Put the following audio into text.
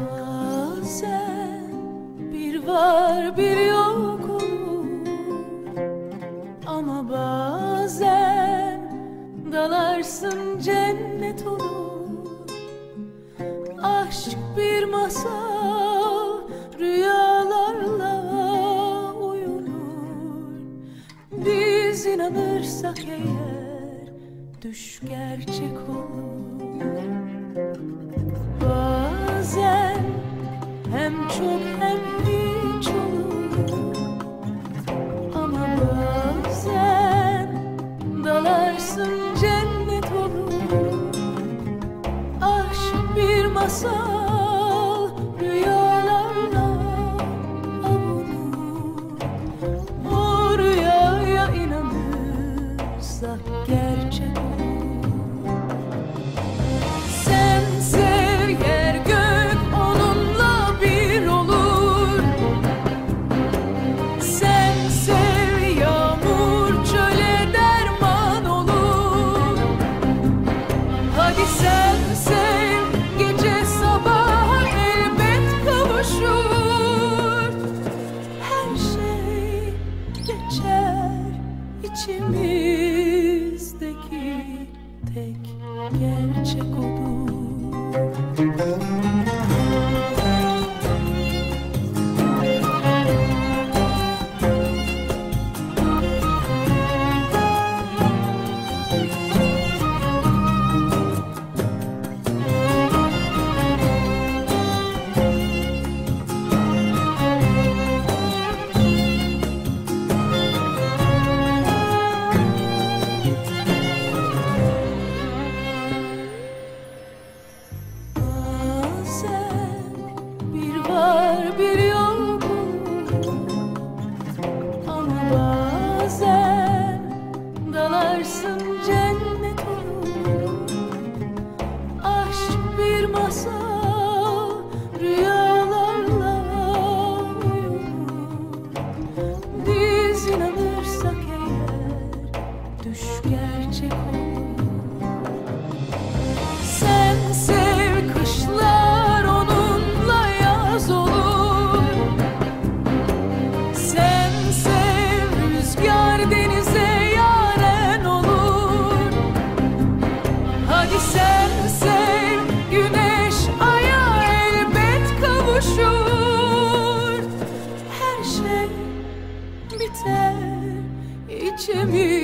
Bazen bir var bir yok olur. Ama bazen dalarsın cennet olur. Aşk bir masal inanırsak eğer düş gerçek olur. Bazen hem çok hem hiç olur. Ama bazen dalarsın cennet olur. Aşk bir masal Hadi sen sev gece sabah elbet kavuşur. Her şey geçer içimizdeki tek gerçek olur dalarsın cennet olur Aşk bir masal Her şey biter içimiz